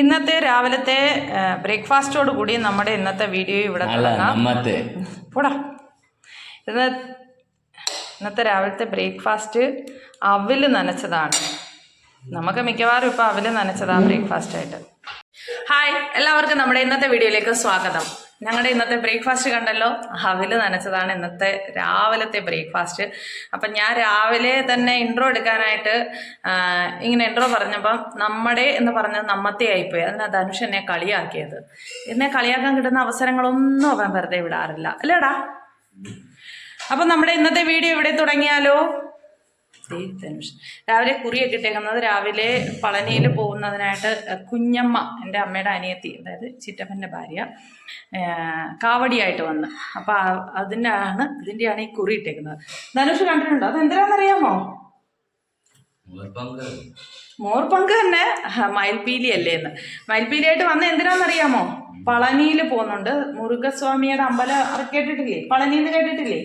ഇന്നത്തെ രാവിലത്തെ ബ്രേക്ക്ഫാസ്റ്റോട് കൂടി നമ്മുടെ ഇന്നത്തെ വീഡിയോ ഇവിടെ പോടാ. ഇന്ന് ഇന്നത്തെ രാവിലത്തെ ബ്രേക്ക്ഫാസ്റ്റ് അവിൽ നനച്ചതാണ്. നമുക്ക് മിക്കവാറും ഇപ്പോൾ അവിൽ നനച്ചതാണ് ബ്രേക്ക്ഫാസ്റ്റ് ആയിട്ട് ഹായ് എല്ലാവർക്കും നമ്മുടെ ഇന്നത്തെ വീഡിയോയിലേക്ക് സ്വാഗതം. ഞങ്ങളുടെ ഇന്നത്തെ ബ്രേക്ക്ഫാസ്റ്റ് കണ്ടല്ലോ ഹവിൽ നനച്ചതാണ് ഇന്നത്തെ രാവിലത്തെ ബ്രേക്ക്ഫാസ്റ്റ് അപ്പം ഞാൻ രാവിലെ തന്നെ ഇൻട്രോ എടുക്കാനായിട്ട് ഇങ്ങനെ ഇൻട്രോ പറഞ്ഞപ്പം നമ്മുടെ എന്ന് പറഞ്ഞത് നമ്മത്തെ ആയിപ്പോയി. അതിനാ ധനുഷ് എന്നെ കളിയാക്കിയത്. എന്നെ കളിയാക്കാൻ കിട്ടുന്ന അവസരങ്ങളൊന്നും അവൻ വെറുതെ വിടാറില്ല. അല്ലേടാ? അപ്പം നമ്മുടെ ഇന്നത്തെ വീഡിയോ ഇവിടെ തുടങ്ങിയാലോ? ദേ ധനുഷ്. രാവിലെ കുറിയൊക്കെ ഇട്ടേക്കുന്നത് രാവിലെ പളനിയിൽ പോകുന്നതിനായിട്ട് കുഞ്ഞമ്മ എന്റെ അമ്മയുടെ അനിയത്തി അതായത് ചിറ്റപ്പന്റെ ഭാര്യ കാവടിയായിട്ട് വന്ന്. അപ്പോൾ അതിന്റെ ആണ് ഇതിന്റെയാണ് ഈ കുറി ഇട്ടേക്കുന്നത്. ധനുഷ് കണ്ടിട്ടുണ്ടോ? അത് എന്തിനാണെന്നറിയാമോ? മോർപങ്ക്. തന്നെ മയിൽപീലി അല്ലേ എന്ന്. മയിൽപീലിയായിട്ട് വന്ന എന്തിനാണെന്നറിയാമോ? പളനിയിൽ പോകുന്നുണ്ട്. മുരുകസ്വാമിയുടെ അമ്പലം കേട്ടിട്ടില്ലേ? പളനിയിൽ കേട്ടിട്ടില്ലേ?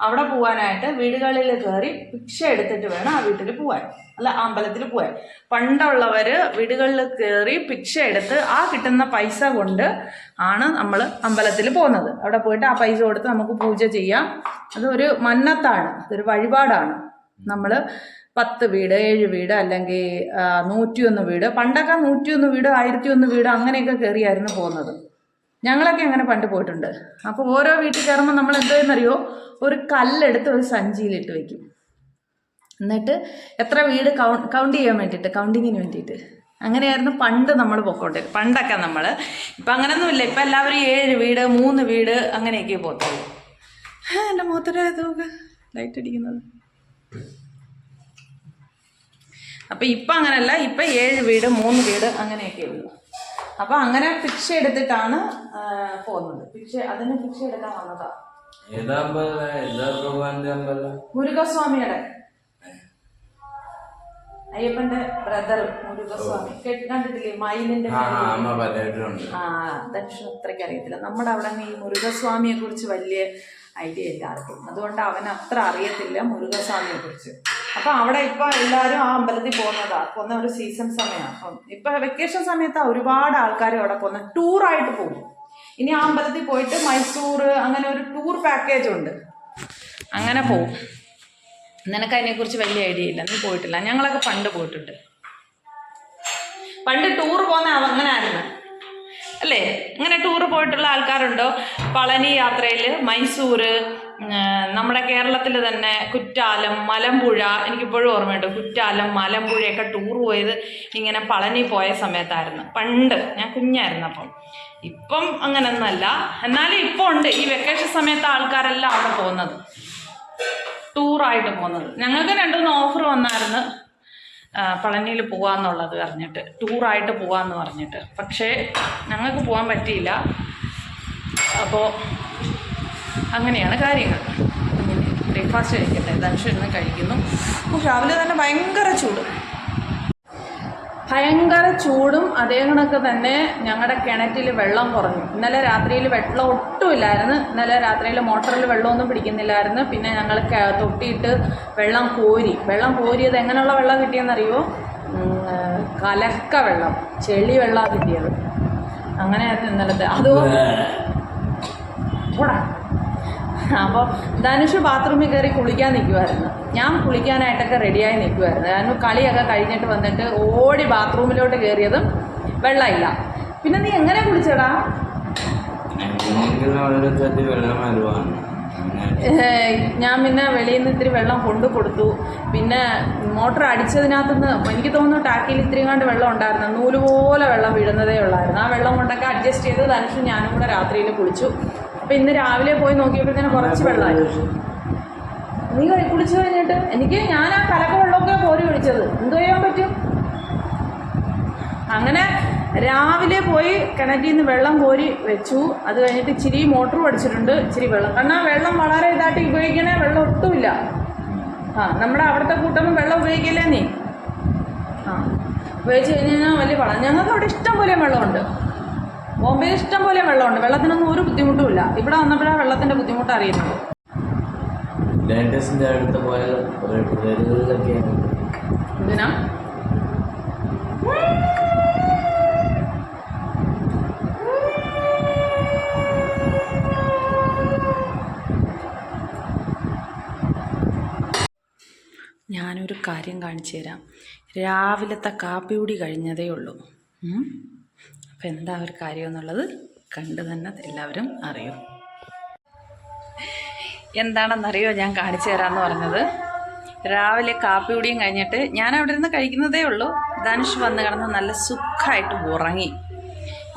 അവിടെ പോകാനായിട്ട് വീടുകളിൽ കയറി ഭിക്ഷ എടുത്തിട്ട് വേണം ആ വീട്ടിൽ പോകാൻ അല്ല അമ്പലത്തിൽ പോകാൻ പണ്ടുള്ളവർ വീടുകളിൽ കയറി ഭിക്ഷ എടുത്ത് ആ കിട്ടുന്ന പൈസ കൊണ്ട് ആണ് നമ്മൾ അമ്പലത്തിൽ പോകുന്നത്. അവിടെ പോയിട്ട് ആ പൈസ കൊടുത്ത് നമുക്ക് പൂജ ചെയ്യാം. അതൊരു മന്നത്താണ് അതൊരു വഴിപാടാണ്. നമ്മൾ പത്ത് വീട് ഏഴ് വീട് അല്ലെങ്കിൽ നൂറ്റിയൊന്ന് വീട് പണ്ടൊക്കെ നൂറ്റിയൊന്ന് വീട് ആയിരത്തി ഒന്ന് വീട് അങ്ങനെയൊക്കെ കയറിയായിരുന്നു പോകുന്നത്. ഞങ്ങളൊക്കെ അങ്ങനെ പണ്ട് പോയിട്ടുണ്ട്. അപ്പോൾ ഓരോ വീട്ടിൽ കയറുമ്പോൾ നമ്മൾ എന്തോ എന്നറിയോ ഒരു കല്ലെടുത്ത് ഒരു സഞ്ചിയിലിട്ട് വെക്കും. എന്നിട്ട് എത്ര വീട് കൗ കൗണ്ട് ചെയ്യാൻ വേണ്ടിയിട്ട് കൗണ്ടിങ്ങിന് വേണ്ടിയിട്ട്. അങ്ങനെയായിരുന്നു പണ്ട് നമ്മൾ പൊക്കോണ്ടിരുന്നത് പണ്ടൊക്കെ നമ്മൾ ഇപ്പം അങ്ങനെയൊന്നുമില്ല ഇപ്പം എല്ലാവരും ഏഴ് വീട് മൂന്ന് വീട് അങ്ങനെയൊക്കെ പോകത്തുള്ളൂ. എന്റെ മുഖത്തൊരു തൂക്ക് ലൈറ്റ് അടിക്കുന്നത്. അപ്പം ഇപ്പം അങ്ങനല്ല. ഇപ്പം ഏഴ് വീട് മൂന്ന് വീട് അങ്ങനെയൊക്കെ ഉള്ളൂ. അപ്പം അങ്ങനെ പിക്ഷ എടുത്തിട്ടാണ് പോകുന്നത്. പിക്ഷ അതിന് പിക്ഷ എടുക്കാൻ വന്നതാ. മുരുകസ്വാമിയുടെ. അയ്യപ്പന്റെ ബ്രദർ മുരുകസ്വാമി. കേട്ടിട്ടില്ലേ കണ്ടിട്ടില്ലേ മയിലിന്റെ ആ ആ, അമ്മ പറഞ്ഞിട്ടുണ്ട്. ആ ദക്ഷിണ അത്രയ്ക്ക് അറിയത്തില്ല. നമ്മുടെ അവിടെ ഈ മുരുകസ്വാമിയെ കുറിച്ച് വലിയ ഐഡിയ ഇല്ല ആർക്കും. അതുകൊണ്ട് അവൻ അത്ര അറിയത്തില്ല മുരുകസ്വാമിയെ കുറിച്ച് അപ്പൊ അവിടെ ഇപ്പൊ എല്ലാരും ആ അമ്പലത്തിൽ പോകുന്നതാ പോകുന്ന ഒരു സീസൺ സമയമാണ് അപ്പം ഇപ്പൊ വെക്കേഷൻ സമയത്താ ഒരുപാട് ആൾക്കാർ അവിടെ പോകുന്നത് ടൂറായിട്ട് പോകും. ഇനി ആ അമ്പലത്തിൽ പോയിട്ട് മൈസൂർ അങ്ങനെ ഒരു ടൂർ പാക്കേജ് ഉണ്ട്. അങ്ങനെ പോകും. നിനക്ക് അതിനെക്കുറിച്ച് വലിയ ഐഡിയ ഇല്ല. നീ പോയിട്ടില്ല. ഞങ്ങളൊക്കെ പണ്ട് പോയിട്ടുണ്ട്. പണ്ട് ടൂർ പോകുന്ന അങ്ങനെ ആയിരുന്നു അല്ലേ? ഇങ്ങനെ ടൂർ പോയിട്ടുള്ള ആൾക്കാരുണ്ടോ? പളനി യാത്രയിൽ മൈസൂർ നമ്മുടെ കേരളത്തിൽ തന്നെ കുറ്റാലം മലമ്പുഴ എനിക്കിപ്പോഴും ഓർമ്മയുണ്ട്. കുറ്റാലം മലമ്പുഴയൊക്കെ ടൂർ പോയത് ഇങ്ങനെ പളനി പോയ സമയത്തായിരുന്നു. പണ്ട് ഞാൻ കുഞ്ഞായിരുന്നു അപ്പം. ഇപ്പം അങ്ങനെയൊന്നല്ല എന്നാലും ഇപ്പോൾ ഉണ്ട്. ഈ വെക്കേഷൻ സമയത്ത് ആൾക്കാരെല്ലാം അവിടെ പോകുന്നത്. ടൂറായിട്ട് പോകുന്നത്. ഞങ്ങൾക്ക് രണ്ടു മൂന്ന് ഓഫർ വന്നായിരുന്നു. പളനിയിൽ പോകാമെന്നുള്ളത് പറഞ്ഞിട്ട് ടൂറായിട്ട് പോകാമെന്ന് പറഞ്ഞിട്ട് പക്ഷേ ഞങ്ങൾക്ക് പോകാൻ പറ്റിയില്ല. അപ്പോൾ അങ്ങനെയാണ് കാര്യങ്ങൾ. ബ്രേക്ക്ഫാസ്റ്റ് കഴിക്കട്ടെ. ഇന്ന് കഴിക്കുന്നു. രാവിലെ തന്നെ ഭയങ്കര ചൂട്. ഭയങ്കര ചൂടും അതേ കണക്ക് തന്നെ ഞങ്ങളുടെ കിണറ്റിൽ വെള്ളം കുറഞ്ഞു. ഇന്നലെ രാത്രിയിൽ വെള്ളം ഒട്ടുമില്ലായിരുന്നു. ഇന്നലെ രാത്രിയിൽ മോട്ടറിൽ വെള്ളമൊന്നും പിടിക്കുന്നില്ലായിരുന്നു. പിന്നെ ഞങ്ങൾ തൊട്ടിയിട്ട് വെള്ളം കോരി. വെള്ളം കോരിയത് എങ്ങനെയുള്ള വെള്ളം കിട്ടിയെന്നറിയോ കലക്ക വെള്ളം. ചെളി വെള്ളമാണ് കിട്ടിയത്. അങ്ങനെയായിരുന്നു ഇന്നലത്തെ. അതോ പോടാ. അപ്പോൾ ധനുഷ് ബാത്റൂമിൽ കയറി കുളിക്കാൻ നിൽക്കുമായിരുന്നു ഞാൻ കുളിക്കാനായിട്ടൊക്കെ റെഡിയായി നിൽക്കുമായിരുന്നു ഞാൻ കളിയൊക്കെ കഴിഞ്ഞിട്ട് വന്നിട്ട് ഓടി ബാത്റൂമിലോട്ട് കയറിയതും വെള്ളമില്ല. പിന്നെ നീ എങ്ങനെ കുളിച്ചടാ? ഞാൻ പിന്നെ വെളിയിൽ നിന്ന് ഇത്തിരി വെള്ളം കൊണ്ടു കൊടുത്തു. പിന്നെ മോട്ടർ അടിച്ചതിനകത്തുനിന്ന് എനിക്ക് തോന്നുന്നു ടാക്കിയിൽ ഇത്തിരി കണ്ട് വെള്ളം ഉണ്ടായിരുന്നു. നൂൽ പോലെ വെള്ളം വീഴുന്നതേ ഉള്ളായിരുന്നു. ആ വെള്ളം കൊണ്ടൊക്കെ അഡ്ജസ്റ്റ് ചെയ്ത് ധനുഷും ഞാനും കൂടെ രാത്രിയിൽ കുളിച്ചു. അപ്പം ഇന്ന് രാവിലെ പോയി നോക്കിയപ്പോഴത്തേന് കുറച്ച് വെള്ളമായി. നീ കുളിച്ചു കഴിഞ്ഞിട്ട് എനിക്ക് ഞാൻ ആ കലക്ക വെള്ളമൊക്കെ കോരി ഒഴിച്ചത് എന്ത് ചെയ്യാൻ പറ്റും? അങ്ങനെ രാവിലെ പോയി കിണറ്റിൽ നിന്ന് വെള്ളം കോരി വെച്ചു. അത് കഴിഞ്ഞിട്ട് ഇച്ചിരി മോട്ടർ പഠിച്ചിട്ടുണ്ട് ഇച്ചിരി വെള്ളം. കാരണം വെള്ളം വളരെ ഇതായിട്ട് ഉപയോഗിക്കണേ വെള്ളം ഒട്ടുമില്ല. ആ നമ്മുടെ അവിടുത്തെ കൂട്ടം വെള്ളം ഉപയോഗിക്കില്ലേ നീ? ആ ഉപയോഗിച്ച് കഴിഞ്ഞ് കഴിഞ്ഞാൽ വലിയ വളം ഞങ്ങൾക്ക് അവിടെ ഇഷ്ടം പോലെ വെള്ളമുണ്ട്. ബോംബെ ഇഷ്ടം പോലെ വെള്ളമുണ്ട്. വെള്ളത്തിനൊന്നും ഒരു ബുദ്ധിമുട്ടുമില്ല ഇവിടെ വന്നപ്പോഴാണ് വെള്ളത്തിന്റെ ബുദ്ധിമുട്ട് അറിയുന്നത്. ലേറ്റസ്റ്റിന്റെ എന്തിനാ? ഞാനൊരു കാര്യം കാണിച്ചു തരാം. രാവിലത്തെ കാപ്പി കൂടി കഴിഞ്ഞതേ ഉള്ളൂ. അപ്പം എന്താ ഒരു കാര്യം എന്നുള്ളത് കണ്ടു തന്നെ എല്ലാവരും അറിയും. എന്താണെന്നറിയോ ഞാൻ കാണിച്ചു തരാമെന്ന് പറഞ്ഞത്? രാവിലെ കാപ്പി കുടിയും കഴിഞ്ഞിട്ട് ഞാൻ അവിടെ നിന്ന് കഴിക്കുന്നതേ ഉള്ളൂ. ധനുഷ് വന്ന് കിടന്ന് നല്ല സുഖമായിട്ട് ഉറങ്ങി.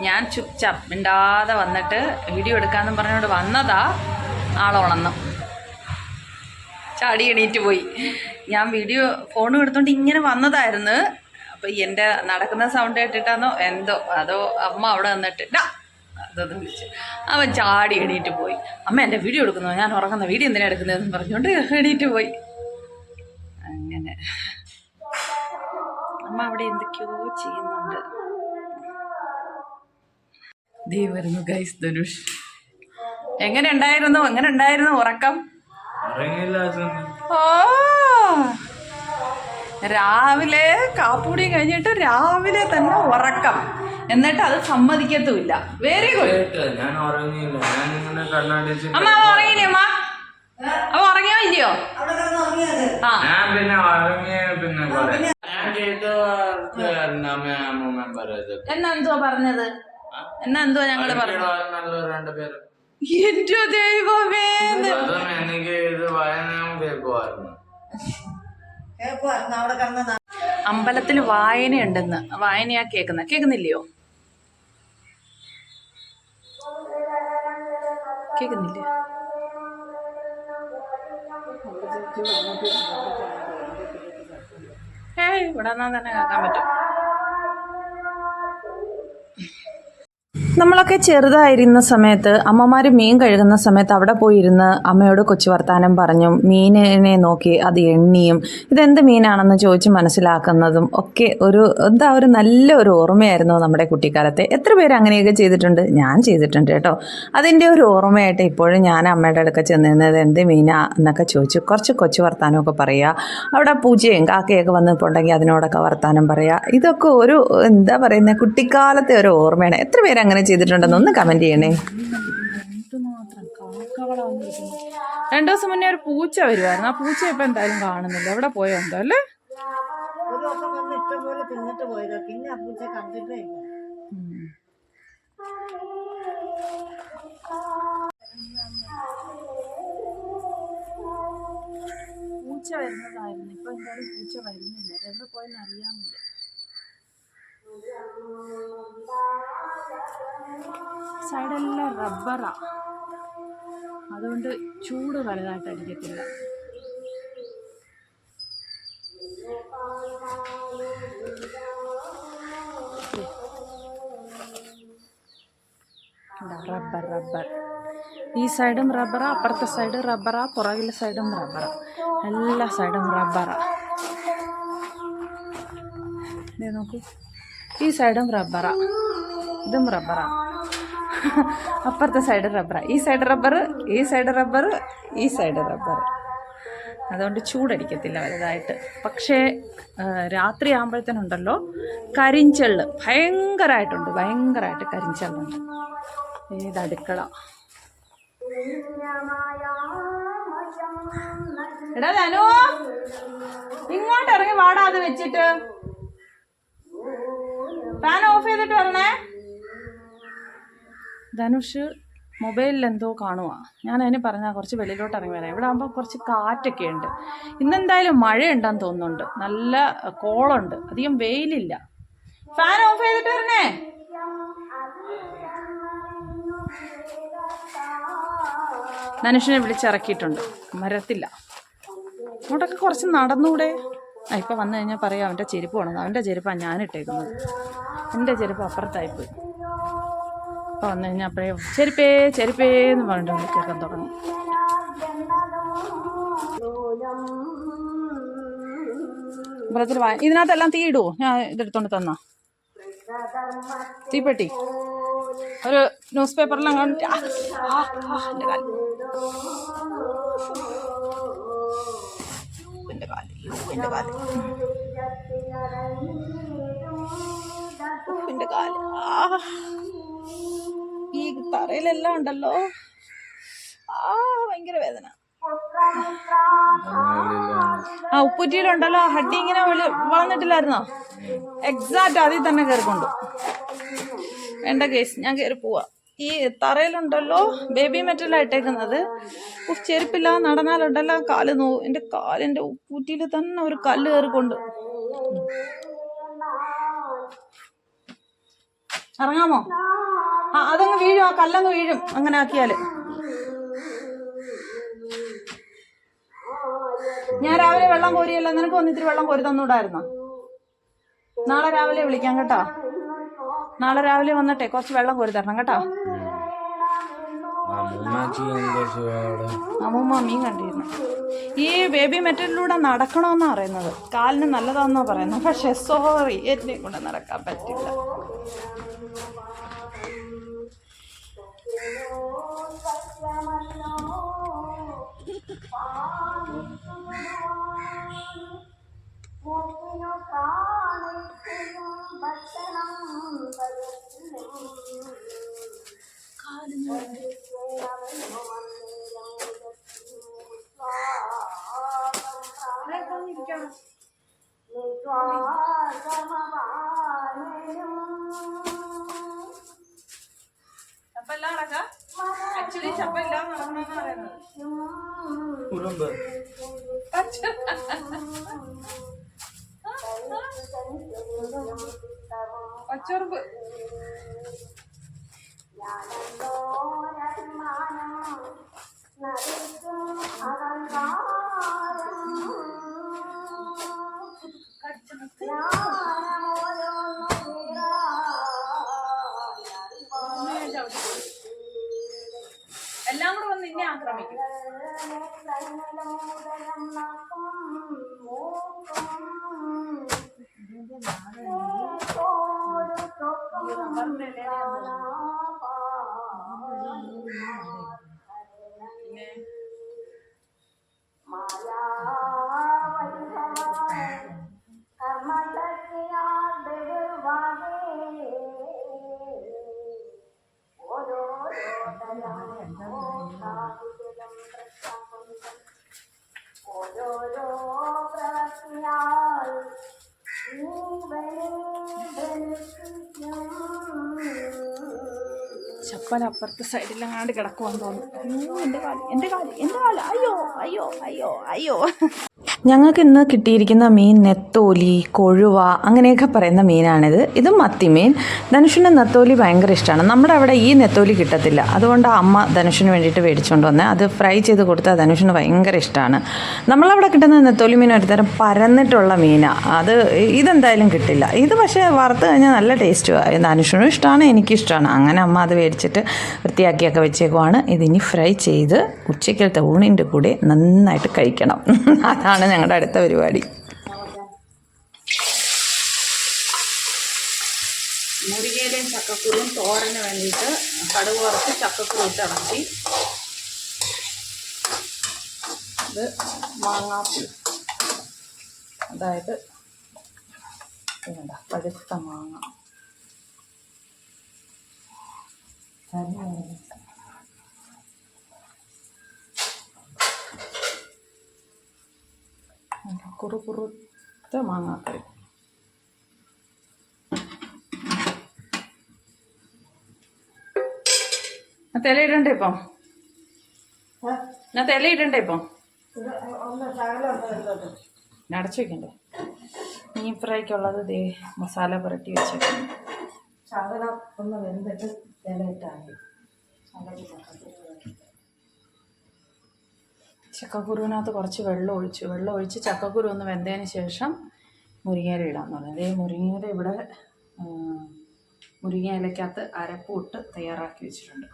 ഞാൻ ചുപ്ചാപ്പ് മിണ്ടാതെ വന്നിട്ട് വീഡിയോ എടുക്കാമെന്ന് പറഞ്ഞുകൊണ്ട് വന്നതാ ആളുണന്നു ചാടി എണീറ്റ് പോയി. ഞാൻ വീഡിയോ ഫോണും എടുത്തുകൊണ്ട് ഇങ്ങനെ വന്നതായിരുന്നു. അപ്പം എന്റെ നടക്കുന്ന സൗണ്ട് കേട്ടിട്ടാന്നോ? എന്തോ അതോ അമ്മ അവിടെ വന്നിട്ട് ഡാ! അതൊന്ന് വിളിച്ചു. അവൻ ചാടി എണീറ്റ് പോയി. അമ്മ എന്റെ വീഡിയോ എടുക്കുന്നു. ഞാൻ ഉറങ്ങുന്ന വീഡിയോ എന്തിനാ എടുക്കുന്നതെന്ന് പറഞ്ഞുകൊണ്ട് എണീറ്റ് പോയി. അങ്ങനെ. അമ്മ അവിടെ എന്തൊക്കെയോ ചെയ്യുന്നുണ്ട്. ദേ വരുന്നു ഗൈസ് ധനുഷ്. എങ്ങനെ ഉണ്ടായിരുന്നു? എങ്ങനെ ഉണ്ടായിരുന്നു? ഉറക്കം? ഓ! രാവിലെ കാപ്പൂടി കഴിഞ്ഞിട്ട് രാവിലെ തന്നെ ഉറക്കം. എന്നിട്ട് അത് സമ്മതിക്കത്തുമില്ല. വെരി ഗുഡ് കേട്ടോ, ഞാൻ ഉറങ്ങിയില്ല. ഞാൻ ഇങ്ങനെ കണ്ണാടിച്ച് അമ്മ അവ ഉറങ്ങിയില്ലേ അമ്മ? അവ ഉറങ്ങിയോ ഇല്ലയോ? ആ. ഞാൻ പിന്നെ ഉറങ്ങിയ പിന്നെ ഞാൻ ചെയ്ത അമ്മ അമ്മൂമ്മ പറയുന്നത് എന്നാ എന്തുവാ പറഞ്ഞത്? എന്നാ എന്തുവാ ഞങ്ങൾ പറഞ്ഞു നല്ല പേര്? എന്റെ ദൈവമേ എനിക്ക് ഇത് വായന കേൾക്കുമായിരുന്നു അമ്പലത്തിൽ വായനയുണ്ടെന്ന്. വായനയാ കേക്കുന്ന കേക്കുന്നില്ലയോ കേക്കുന്നില്ലേ ഏയ് ഇവിടെ നിന്നാ തന്നെ കേൾക്കാൻ പറ്റും. നമ്മളൊക്കെ ചെറുതായിരുന്ന സമയത്ത് അമ്മമാർ മീൻ കഴുകുന്ന സമയത്ത് അവിടെ പോയിരുന്ന് അമ്മയോട് കൊച്ചു വർത്താനം പറഞ്ഞും മീനിനെ നോക്കി അത് എണ്ണിയും ഇതെന്ത് മീനാണെന്ന് ചോദിച്ച് മനസ്സിലാക്കുന്നതും ഒക്കെ ഒരു എന്താ ഒരു നല്ല ഒരു ഓർമ്മയായിരുന്നു നമ്മുടെ കുട്ടിക്കാലത്തെ. എത്ര പേര് അങ്ങനെയൊക്കെ ചെയ്തിട്ടുണ്ട്? ഞാൻ ചെയ്തിട്ടുണ്ട് കേട്ടോ. അതിന്റെ ഒരു ഓർമ്മയായിട്ട് ഇപ്പോഴും ഞാൻ അമ്മയുടെ അടുക്ക ചെന്നിരുന്നത് എന്ത് മീനാ എന്നൊക്കെ ചോദിച്ചു കുറച്ച് കൊച്ചു വർത്താനമൊക്കെ പറയുക അവിടെ പൂജയും കാക്കയൊക്കെ വന്നിട്ടുണ്ടെങ്കിൽ അതിനോടൊക്കെ വർത്താനം പറയുക ഇതൊക്കെ ഒരു എന്താ പറയുന്നത് കുട്ടിക്കാലത്തെ ഒരു ഓർമ്മയാണ്. എത്ര പേര് അങ്ങനെ ചെയ്തിട്ടുണ്ടെന്ന് ഒന്ന് കമന്റ് ചെയ്യണേ. രണ്ടു ദിവസം മുന്നേ ഒരു പൂച്ച വരുമായിരുന്നു ആ പൂച്ച ഇപ്പൊ എന്തായാലും കാണുന്നില്ല. എവിടെ പോയോ എന്തോ അല്ലേ? പൂച്ച വരുന്നതായിരുന്നു. ഇപ്പൊ എന്തായാലും പൂച്ച വരുന്നില്ല. എവിടെ പോയെന്ന് അറിയാമില്ല സൈഡെല്ലാം റബ്ബറാണ് അതുകൊണ്ട് ചൂട് വലുതായിട്ട് അടിക്കത്തില്ല. Rubber rubber. ഈ സൈഡും റബ്ബറാ അപ്പുറത്തെ സൈഡ് റബ്ബറാ പുറകിലെ സൈഡും റബ്ബറാ. എല്ലാ സൈഡും റബ്ബറാ. നോക്കൂ. ഈ സൈഡും റബ്ബറാ. ഇതും റബ്ബറാ. അപ്പുറത്തെ സൈഡ് റബ്ബറാണ് ഈ സൈഡ് റബ്ബർ ഈ സൈഡ് റബ്ബർ ഈ സൈഡ് റബ്ബർ അതുകൊണ്ട് ചൂടടിക്കത്തില്ല വലുതായിട്ട്. പക്ഷേ രാത്രി ആകുമ്പോഴത്തേനുണ്ടല്ലോ കരിഞ്ചെള്ള്. ഭയങ്കരമായിട്ടുണ്ട് ഭയങ്കരമായിട്ട് കരിഞ്ചെള്ളുണ്ട്. ഏത് അടുക്കള? എടാ ധനു ഇങ്ങോട്ട് ഇറങ്ങി വാടാ വെച്ചിട്ട്. ഫാൻ ഓഫ് ചെയ്തിട്ട് വരണേ. ധനുഷ് മൊബൈലിൽ എന്തോ കാണുക ഞാൻ അതിന് പറഞ്ഞാൽ കുറച്ച് വെളിയിലോട്ട് ഇറങ്ങി വരാം. ഇവിടെ ആകുമ്പോൾ കുറച്ച് കാറ്റൊക്കെ ഉണ്ട് ഇന്നെന്തായാലും മഴയുണ്ടെന്ന് തോന്നുന്നുണ്ട്. നല്ല കോളുണ്ട്. അധികം വെയിലില്ല. ഫാൻ ഓഫ് ചെയ്തിട്ട് വരണേ. ധനുഷിനെ വിളിച്ചിറക്കിയിട്ടുണ്ട്. മരത്തില്ല. അങ്ങോട്ടൊക്കെ കുറച്ച് നടന്നൂടെ. ആ ഇപ്പം വന്നു കഴിഞ്ഞാൽ പറയാം അവന്റെ ചെരുപ്പ് വേണം. അവന്റെ ചെരുപ്പാണ് ഞാൻ ഇട്ടേക്കുന്നത് എന്റെ ചെരുപ്പ് അപ്പുറത്തായിപ്പോയി. വന്നു കഴിഞ്ഞാൽ അപ്പോഴേ ചെരുപ്പേ ചെരുപ്പേ എന്ന് പറഞ്ഞിട്ട് കേൾക്കാൻ തുടങ്ങും. ഇതിനകത്തെല്ലാം തീ ഇടുവോ? ഞാൻ ഇതെടുത്തോണ്ട് തന്ന. തീപ്പെട്ടി. ഒരു ന്യൂസ് പേപ്പറിലും കണ്ടിട്ട് തറയിലെല്ലാം ഉണ്ടല്ലോ. ആ ഭയങ്കര വേദന. ആ ഉപ്പുറ്റിയിലുണ്ടല്ലോ. ഹഡ്ഡി ഇങ്ങനെ വെളി- വളർന്നിട്ടില്ലായിരുന്നോ? എക്സാക്റ്റ് അതിൽ തന്നെ കയറിക്കൊണ്ട് വേണ്ട കേസ് ഞാൻ കയറി പോവാ. ഈ തറയിലുണ്ടല്ലോ ബേബി മെറ്റലാണ് ഇട്ടേക്കുന്നത്. ഉഫ് ചെരുപ്പില്ല നടന്നാലുണ്ടല്ലോ കാൽ നോവും എന്റെ കാലിന്റെ ഉപ്പൂറ്റിയിൽ തന്നെ ഒരു കല്ല് കയറിക്കൊണ്ട് ഇറങ്ങാമോ? ആ അതങ്ങ് വീഴും ആ കല്ലങ്ങ് വീഴും അങ്ങനെ ആക്കിയാൽ. ഞാൻ രാവിലെ വെള്ളം കോരിയല്ല നിനക്ക് ഇത്തിരി വെള്ളം കോരി തന്നൂടായിരുന്നോ? നാളെ രാവിലെ വിളിക്കാം കേട്ടോ. നാളെ രാവിലെ വന്നിട്ടെ കുറച്ച് വെള്ളം കോരി തരണം കേട്ടോ. അമ്മൂമ്മ മീൻ കണ്ടിരുന്നു ഈ ബേബി മെറ്റലിലൂടെ നടക്കണമെന്നാ പറയുന്നത്. കാലിന് നല്ലതാണെന്നാ പറയുന്നത്. പക്ഷെ സോറി എന്നെ കൊണ്ട് നടക്കാൻ പറ്റില്ല. ചപ്പല്ല നടക്കാം ആക്ച്വലി ചപ്പല്ല നടക്കണമെന്ന് പറയുന്നത് കുറുമ്പ് പച്ചറുപ്പ് എല്ലാം കൂടെ വന്ന് ഇന്നെ ആക്രമിക്കും. ഓരോരോ ചപ്പൽ അപ്പുറത്തെ സൈഡിലങ്ങാണ്ട് കിടക്കുവാൻ തോന്നുന്നു. എന്റെ കാൽ എന്റെ കാൽ എന്റെ കാൽ. അയ്യോ അയ്യോ അയ്യോ അയ്യോ. ഞങ്ങൾക്ക് ഇന്ന് കിട്ടിയിരിക്കുന്ന മീൻ നെത്തോലി കൊഴുവ അങ്ങനെയൊക്കെ പറയുന്ന മീനാണിത്. ഇത് മത്തിമീൻ ധനുഷിന് നെത്തോലി ഭയങ്കര ഇഷ്ടമാണ്. നമ്മുടെ അവിടെ ഈ നെത്തോലി കിട്ടത്തില്ല. അതുകൊണ്ട് അമ്മ ധനുഷിന് വേണ്ടിയിട്ട് മേടിച്ചുകൊണ്ട് വന്നത് അത് ഫ്രൈ ചെയ്ത് കൊടുത്താൽ ധനുഷിന് ഭയങ്കര ഇഷ്ടമാണ്. നമ്മളവിടെ കിട്ടുന്ന നെത്തോലി മീൻ ഒരു തരം പരന്നിട്ടുള്ള മീനാണ് അത് ഇതെന്തായാലും കിട്ടില്ല. ഇത് പക്ഷേ വറുത്ത് കഴിഞ്ഞാൽ നല്ല ടേസ്റ്റുമാണ് ധനുഷിനും ഇഷ്ടമാണ് എനിക്കിഷ്ടമാണ് അങ്ങനെ അമ്മ അത് മേടിച്ചിട്ട് വൃത്തിയാക്കിയൊക്കെ വെച്ചേക്കുവാണ്. ഇതിനി ഫ്രൈ ചെയ്ത് ഉച്ചയ്ക്കലത്തെ ഊണിന്റെ കൂടെ നന്നായിട്ട് കഴിക്കണം. അതാണ് ഞങ്ങളുടെ അടുത്ത പരിപാടി. മുരിങ്ങയിലയും ചക്കക്കുരുവും തോരന് വേണ്ടിയിട്ട് കടുക് വറുത്ത് ചക്കക്കുരു ഇട്ട് ഇളക്കി. ഇത് മാങ്ങാപ്പുളി. അതായത് പഴുത്ത മാങ്ങ. കുറു കുറുത്ത മാങ്ങാക്കറി ഞാൻ ഇടണ്ടേ ഇപ്പം? ഞാൻ ഇപ്പം? ഒന്ന് വെച്ചോട്ടെ. ഞാൻ അടച്ചു വെക്കണ്ടേ? മീൻ ഫ്രൈക്കുള്ളത് ദേ മസാല പുരട്ടി വെച്ചേക്കുന്നു. ശകലം ഒന്ന് വെന്തിട്ട് ചക്കക്കുരുവിനകത്ത് കുറച്ച് വെള്ളം ഒഴിച്ചു. വെള്ളം ഒഴിച്ച് ചക്കക്കുരു ഒന്ന് വെന്തതിന് ശേഷം മുരിങ്ങയില ഇടാന്ന് പറഞ്ഞത് ഈ മുരിങ്ങയില ഇവിടെ മുരിങ്ങയിലക്കകത്ത് അരപ്പൂട്ട് തയ്യാറാക്കി വെച്ചിട്ടുണ്ട്.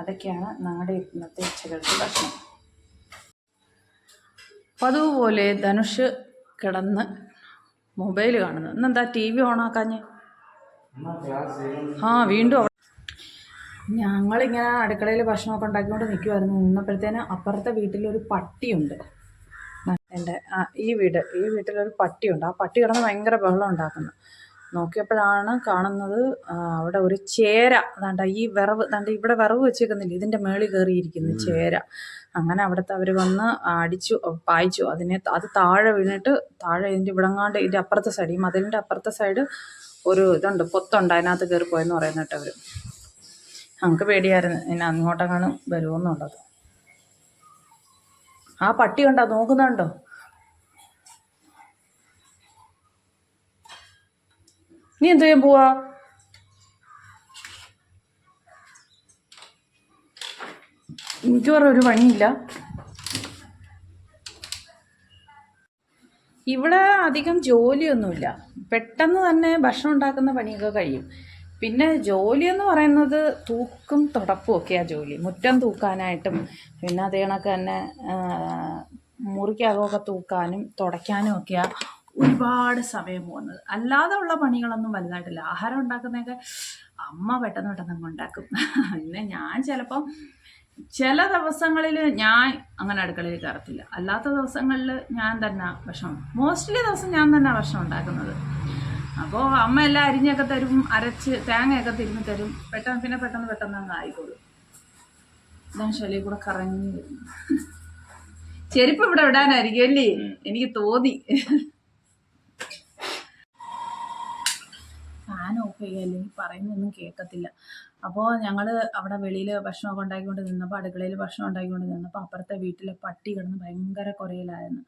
അതൊക്കെയാണ് ഞങ്ങളുടെ ഇന്നത്തെ ഉച്ചകൾക്ക് ഭക്ഷണം. പതുപോലെ ധനുഷ് കിടന്ന് മൊബൈൽ കാണുന്നു. ഇന്നെന്താ ടി വി ഓണാക്കാഞ്ഞ്? ആ വീണ്ടും ഞങ്ങളിങ്ങനെ അടുക്കളയിൽ ഭക്ഷണമൊക്കെ ഉണ്ടാക്കിക്കൊണ്ട് നിൽക്കുമായിരുന്നു നിന്നപ്പോഴത്തേന് അപ്പുറത്തെ വീട്ടിലൊരു പട്ടിയുണ്ട്. എന്റെ ഈ വീട് ഈ വീട്ടിലൊരു പട്ടിയുണ്ട്. ആ പട്ടി കിടന്ന് ഭയങ്കര ബഹളം ഉണ്ടാക്കുന്നു. നോക്കിയപ്പോഴാണ് കാണുന്നത് അവിടെ ഒരു ചേര. അതാണ്ട ഈ വിറവ് അതാണ്ട് ഇവിടെ വിറവ് വെച്ചേക്കുന്നില്ല? ഇതിന്റെ മേളിൽ കയറിയിരിക്കുന്നു ചേര. അങ്ങനെ അവിടുത്തെ അവർ വന്ന് അടിച്ചു പായിച്ചു. അതിനെ അത് താഴെ വീണിട്ട് താഴെ ഇതിന്റെ ഇവിടങ്ങാണ്ട് ഇതിന്റെ അപ്പുറത്തെ സൈഡ് ഈ മതിലിന്റെ അപ്പുറത്തെ സൈഡ് ഒരു ഇതുണ്ട് പൊത്തുണ്ട് അതിനകത്ത് കയറി പോയെന്ന് പറയുന്നിട്ട് അവർ നമുക്ക് പേടിയായിരുന്നു ഇനി അങ്ങോട്ടെങ്ങാനും വരുമെന്നുള്ളത് ആ പട്ടി കണ്ടോ നോക്കുന്നുണ്ടോ? നീ എന്ത് ചെയ്യാൻ പോവാ എനിക്ക് വേറെ ഒരു പണിയില്ല ഇവിടെ അധികം ജോലിയൊന്നുമില്ല. പെട്ടെന്ന് തന്നെ ഭക്ഷണം ഉണ്ടാക്കുന്ന പണിയൊക്കെ കഴിയും. പിന്നെ ജോലി എന്ന് പറയുന്നത് തൂക്കും തുടപ്പും ഒക്കെയാണ് ജോലി. മുറ്റം തൂക്കാനായിട്ടും പിന്നെ അതേ കണക്ക് തന്നെ മുറിക്കകമൊക്കെ തൂക്കാനും തുടയ്ക്കാനും ഒക്കെയാണ് ഒരുപാട് സമയം പോകുന്നത്. അല്ലാതെ ഉള്ള പണികളൊന്നും വലുതായിട്ടില്ല. ആഹാരം ഉണ്ടാക്കുന്നതൊക്കെ അമ്മ പെട്ടെന്ന് പെട്ടെന്ന് അങ്ങ് ഉണ്ടാക്കും. പിന്നെ ഞാൻ ചിലപ്പം ചില ദിവസങ്ങളിൽ ഞാൻ അങ്ങനെ അടുക്കളയിൽ കയറത്തില്ല. അല്ലാത്ത ദിവസങ്ങളിൽ ഞാൻ തന്നെ ഭക്ഷണം മോസ്റ്റ്ലി ദിവസം ഞാൻ തന്നെ ഭക്ഷണം ഉണ്ടാക്കുന്നത്. അപ്പോൾ അമ്മ എല്ലാം അരിഞ്ഞൊക്കെ തരും അരച്ച് തേങ്ങയൊക്കെ തിരിഞ്ഞ് തരും. പെട്ടെന്ന് പിന്നെ പെട്ടെന്ന് പെട്ടെന്ന് അങ്ങ് ആയിക്കോളും. ഇതാണ് ശലി കൂടെ കറങ്ങി വരുന്നു. ചെരുപ്പ് ഇവിടെ ഇടാനായിരിക്കും അല്ലേ? എനിക്ക് തോന്നി. ഫാൻ ഓഫ് ചെയ്യുക അല്ലെങ്കിൽ പറയുന്നൊന്നും കേൾക്കത്തില്ല. അപ്പോൾ ഞങ്ങൾ അവിടെ വെളിയിൽ ഭക്ഷണമൊക്കെ ഉണ്ടാക്കിക്കൊണ്ട് നിന്നപ്പോൾ അടുക്കളയിൽ ഭക്ഷണം ഉണ്ടാക്കിക്കൊണ്ട് നിന്നപ്പോൾ അപ്പുറത്തെ വീട്ടിലെ പട്ടി കിടന്ന് ഭയങ്കര കുറയിലായിരുന്നു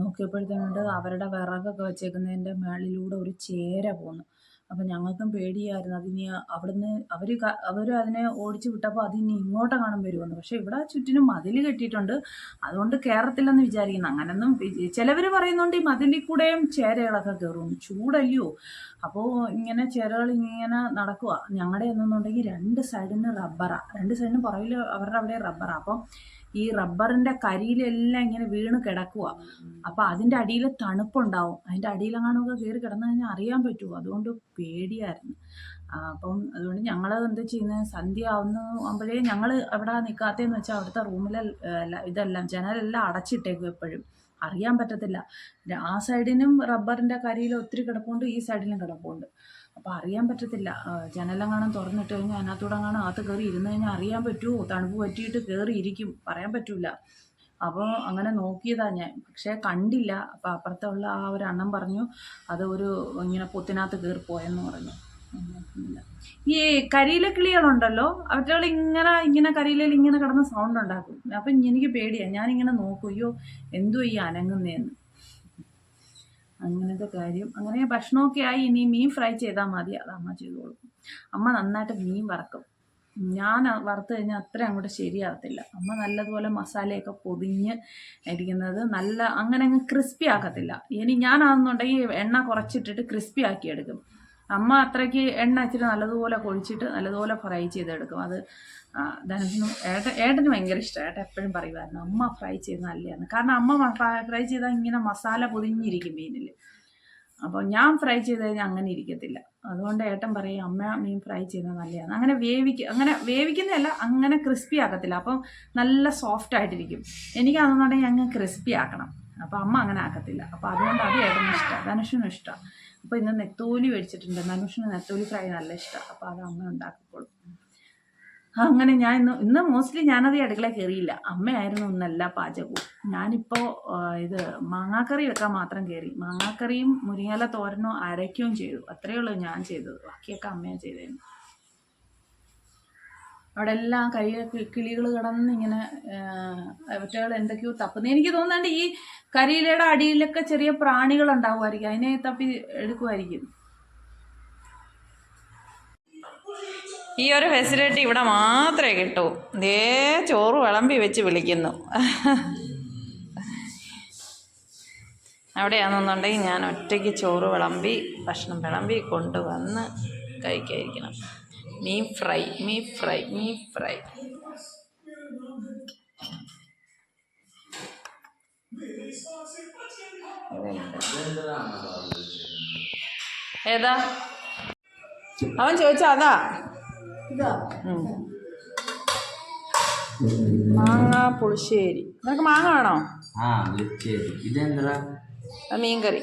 നോക്കിയപ്പോഴത്തേനുണ്ട് അവരുടെ വിറകൊക്കെ വെച്ചേക്കുന്നതിന്റെ മേളിലൂടെ ഒരു ചേര പോന്നു. അപ്പം ഞങ്ങൾക്കും പേടിയായിരുന്നു. അതിനി അവിടുന്ന് അവർ അവർ അതിനെ ഓടിച്ചു വിട്ടപ്പോൾ അതിനി ഇങ്ങോട്ട് കാണും വരുമെന്ന് പക്ഷേ ഇവിടെ ചുറ്റിനും മതിൽ കെട്ടിയിട്ടുണ്ട്. അതുകൊണ്ട് കയറത്തില്ലെന്ന് വിചാരിക്കുന്നു. അങ്ങനൊന്നും ചിലവർ പറയുന്നുണ്ട് ഈ മതിലിൽ കൂടെയും ചേരകളൊക്കെ കയറും ചൂടല്ലയോ അപ്പോൾ ഇങ്ങനെ ചേരകൾ ഇങ്ങനെ നടക്കുക ഞങ്ങളുടെ എന്നുണ്ടെങ്കിൽ രണ്ട് സൈഡിന് റബ്ബറാണ് രണ്ട് സൈഡിന് പുറകിൽ അവരുടെ അവിടെ റബ്ബറാണ് അപ്പം ഈ റബ്ബറിന്റെ കരിയിലെല്ലാം ഇങ്ങനെ വീണ് കിടക്കുക അപ്പോൾ അതിന്റെ അടിയിൽ തണുപ്പുണ്ടാവും. അതിന്റെ അടിയിലങ്ങാനൊക്കെ കയറി കിടന്നു കഴിഞ്ഞാൽ അറിയാൻ പറ്റുമോ അതുകൊണ്ട് പേടിയായിരുന്നു. അപ്പം അതുകൊണ്ട് ഞങ്ങൾ എന്താ ചെയ്യുന്നത് സന്ധ്യ ആവുന്നു ആകുമ്പോഴേ ഞങ്ങൾ അവിടെ നിൽക്കാത്തതെന്ന് വെച്ചാൽ അവിടുത്തെ റൂമിലെ ഇതെല്ലാം ജനലെല്ലാം അടച്ചിട്ടേക്കും എപ്പോഴും. അറിയാൻ പറ്റത്തില്ല. ആ സൈഡിനും റബ്ബറിന്റെ കരിയിൽ ഒത്തിരി കിടപ്പുണ്ട് ഈ സൈഡിലും കിടപ്പുണ്ട്. അപ്പോൾ അറിയാൻ പറ്റത്തില്ല. ജനലെങ്ങാനും തുറന്നിട്ട് കഴിഞ്ഞാൽ അതിനകത്തൂടെ കാണാൻ അകത്ത് കയറി ഇരുന്ന് കഴിഞ്ഞാൽ അറിയാൻ പറ്റുമോ തണുപ്പ് പറ്റിയിട്ട് കയറി ഇരിക്കും പറയാൻ പറ്റില്ല അപ്പോൾ അങ്ങനെ നോക്കിയതാ ഞാൻ. പക്ഷേ കണ്ടില്ല. അപ്പോൾ അപ്പുറത്തുള്ള ആ ഒരു അണ്ണൻ പറഞ്ഞു അത് ഒരു ഇങ്ങനെ പൊത്തിനകത്ത് കയറി പോയെന്ന് പറഞ്ഞു. ഈ കരിയിലെ കിളികളുണ്ടല്ലോ അവറ്റകൾ ഇങ്ങനെ ഇങ്ങനെ കരിയിലയിൽ ഇങ്ങനെ കിടന്ന് സൗണ്ട് ഉണ്ടാക്കും. അപ്പം എനിക്ക് പേടിയാണ് ഞാനിങ്ങനെ നോക്കും അയ്യോ എന്തോ ഈ അനങ്ങുന്നതെന്ന് അങ്ങനത്തെ കാര്യം. അങ്ങനെ ഭക്ഷണമൊക്കെ ആയി ഇനി മീൻ ഫ്രൈ ചെയ്താൽ മതി. അത് അമ്മ ചെയ്തോളും. അമ്മ നന്നായിട്ട് മീൻ വറക്കും. ഞാൻ വറുത്ത് കഴിഞ്ഞാൽ അത്ര അങ്ങോട്ട് ശരിയാകത്തില്ല അമ്മ നല്ലതുപോലെ മസാലയൊക്കെ പൊതിഞ്ഞ് ഇരിക്കുന്നത് നല്ല അങ്ങനെ അങ്ങ് ക്രിസ്പി ആക്കത്തില്ല. ഇനി ഞാനാണെന്നുണ്ടെങ്കിൽ എണ്ണ കുറച്ചിട്ടിട്ട് ക്രിസ്പി ആക്കി എടുക്കും. അമ്മ അത്രയ്ക്ക് എണ്ണ ഇച്ചിരി നല്ലതുപോലെ കൊഴിച്ചിട്ട് നല്ലതുപോലെ ഫ്രൈ ചെയ്തെടുക്കും. അത് ധനുഷിനും ഏട്ട ഏട്ടന് ഭയങ്കര ഇഷ്ടമാണ് ഏട്ടൻ എപ്പോഴും പറയുമായിരുന്നു അമ്മ ഫ്രൈ ചെയ്ത് നല്ലതാണ് കാരണം അമ്മ ഫ്രൈ ചെയ്താൽ ഇങ്ങനെ മസാല പൊതിഞ്ഞിരിക്കും മീനിൽ അപ്പോൾ ഞാൻ ഫ്രൈ ചെയ്ത് കഴിഞ്ഞാൽ അങ്ങനെ ഇരിക്കത്തില്ല. അതുകൊണ്ട് ഏട്ടൻ പറയും അമ്മ മീൻ ഫ്രൈ ചെയ്യുന്നത് നല്ലതാണ് അങ്ങനെ വേവിക്ക അങ്ങനെ വേവിക്കുന്നതല്ല അങ്ങനെ ക്രിസ്പി ആക്കത്തില്ല. അപ്പം നല്ല സോഫ്റ്റ് ആയിട്ടിരിക്കും. എനിക്കതെന്നുണ്ടെങ്കിൽ അങ്ങ് ക്രിസ്പി ആക്കണം. അപ്പോൾ അമ്മ അങ്ങനെ ആക്കത്തില്ല. അപ്പോൾ അതുകൊണ്ട് അത് ഏട്ടനും ഇഷ്ടമാണ് ധനുഷിനും ഇഷ്ടമാണ് അപ്പോൾ ഇന്ന് നെത്തോലി മേടിച്ചിട്ടുണ്ട്. ധനുഷിന് നെത്തോലി ഫ്രൈ നല്ല ഇഷ്ടമാണ് അപ്പോൾ അത് അമ്മ ഉണ്ടാക്കിക്കോളും. അങ്ങനെ ഞാൻ ഇന്ന് ഇന്ന് മോസ്റ്റ്ലി ഞാനത് അടുക്കള കയറിയില്ല അമ്മയായിരുന്നു ഒന്നല്ല പാചകവും. ഞാനിപ്പോൾ ഇത് മാങ്ങാക്കറി വെക്കാൻ മാത്രം കയറി മാങ്ങാക്കറിയും മുരിങ്ങല തോരനും അരയ്ക്കുകയും ചെയ്തു. അത്രയേ ഉള്ളൂ ഞാൻ ചെയ്തത്. ബാക്കിയൊക്കെ അമ്മയാണ് ചെയ്തേന്നു. അവിടെ എല്ലാം കൈ കിളികൾ കിടന്ന് ഇങ്ങനെ അവറ്റകൾ എന്തൊക്കെയോ തപ്പുന്നത് എനിക്ക് തോന്നുന്നുണ്ട് ഈ കരിയിലയുടെ അടിയിലൊക്കെ ചെറിയ പ്രാണികൾ ഉണ്ടാവുമായിരിക്കും. അതിനെ തപ്പി എടുക്കുമായിരിക്കും. ഈ ഒരു ഫെസിലിറ്റി ഇവിടെ മാത്രമേ കിട്ടൂ. ദേ ചോറ് വിളമ്പി വെച്ച് വിളിക്കുന്നു. അവിടെയാണെന്നുണ്ടെങ്കിൽ ഞാൻ ഒറ്റയ്ക്ക് ചോറ് വിളമ്പി ഭക്ഷണം വിളമ്പി കൊണ്ടുവന്ന് കഴിക്കാതിരിക്കണം മീൻ ഫ്രൈ മീൻ ഫ്രൈ മീൻ ഫ്രൈ. ഏതാ? അവൻ ചോദിച്ചാ അതാ. മാങ്ങ പുളിശ്ശേരി. നിനക്ക് മാങ്ങ വേണോ? ആ ഇതെന്താ? മീൻകറി.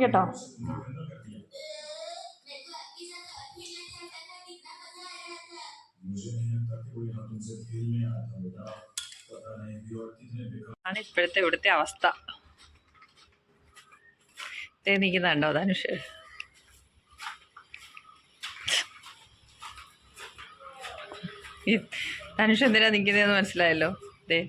കേട്ടോ ആണ് ഇപ്പോഴത്തെ ഇവിടുത്തെ അവസ്ഥ. തേനിക്കുന്നുണ്ടോ ധനുഷ്? ഈ ധനുഷ് എന്തിനാ നിൽക്കുന്നതെന്ന് മനസ്സിലായല്ലോ. ദേ.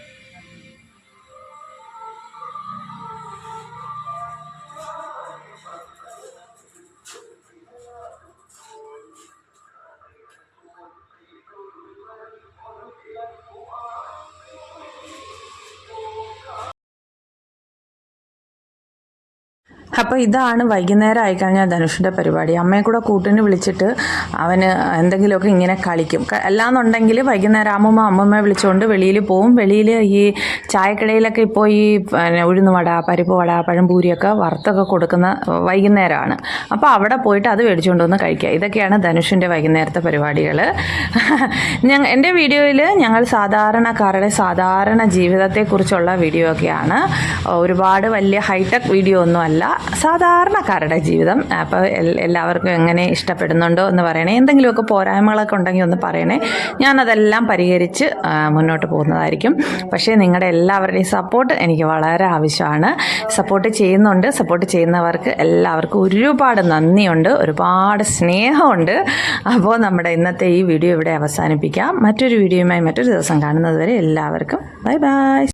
അപ്പോൾ ഇതാണ് വൈകുന്നേരം ആയിക്കഴിഞ്ഞാൽ ധനുഷിന്റെ പരിപാടി. അമ്മയെ കൂടെ കൂട്ടിന് വിളിച്ചിട്ട് അവന് എന്തെങ്കിലുമൊക്കെ ഇങ്ങനെ കളിക്കും. അല്ലാന്നുണ്ടെങ്കിൽ വൈകുന്നേരം അമ്മമ്മ അമ്മമ്മയെ വിളിച്ചുകൊണ്ട് വെളിയിൽ പോവും. വെളിയിൽ ഈ ചായക്കടയിലൊക്കെ ഇപ്പോൾ ഈ പിന്നെ ഉഴുന്നുവട പരിപ്പ് വട പഴംപൂരിയൊക്കെ വറുത്തൊക്കെ കൊടുക്കുന്ന വൈകുന്നേരമാണ് അപ്പോൾ അവിടെ പോയിട്ട് അത് മേടിച്ചുകൊണ്ട് വന്ന് കഴിക്കുക. ഇതൊക്കെയാണ് ധനുഷിന്റെ വൈകുന്നേരത്തെ പരിപാടികൾ ഞാൻ എന്റെ വീഡിയോയിൽ ഞങ്ങൾ സാധാരണക്കാരുടെ സാധാരണ ജീവിതത്തെക്കുറിച്ചുള്ള വീഡിയോ ഒക്കെയാണ് ഒരുപാട് വലിയ ഹൈടെക് വീഡിയോ ഒന്നുമല്ല സാധാരണക്കാരുടെ ജീവിതം. അപ്പോൾ എല്ലാവർക്കും എങ്ങനെ ഇഷ്ടപ്പെടുന്നുണ്ടോ എന്ന് പറയണേ. എന്തെങ്കിലുമൊക്കെ പോരായ്മകളൊക്കെ ഉണ്ടെങ്കിൽ ഒന്ന് പറയണേ. ഞാനതെല്ലാം പരിഹരിച്ച് മുന്നോട്ട് പോകുന്നതായിരിക്കും. പക്ഷേ നിങ്ങളുടെ എല്ലാവരുടെയും സപ്പോർട്ട് എനിക്ക് വളരെ ആവശ്യമാണ്. സപ്പോർട്ട് ചെയ്യുന്നുണ്ട്. സപ്പോർട്ട് ചെയ്യുന്നവർക്ക് എല്ലാവർക്കും ഒരുപാട് നന്ദിയുണ്ട്. ഒരുപാട് സ്നേഹമുണ്ട്. അപ്പോൾ നമ്മുടെ ഇന്നത്തെ ഈ വീഡിയോ ഇവിടെ അവസാനിപ്പിക്കാം. മറ്റൊരു വീഡിയോയുമായി മറ്റൊരു ദിവസം കാണുന്നത് വരെ എല്ലാവർക്കും ബൈ ബൈ.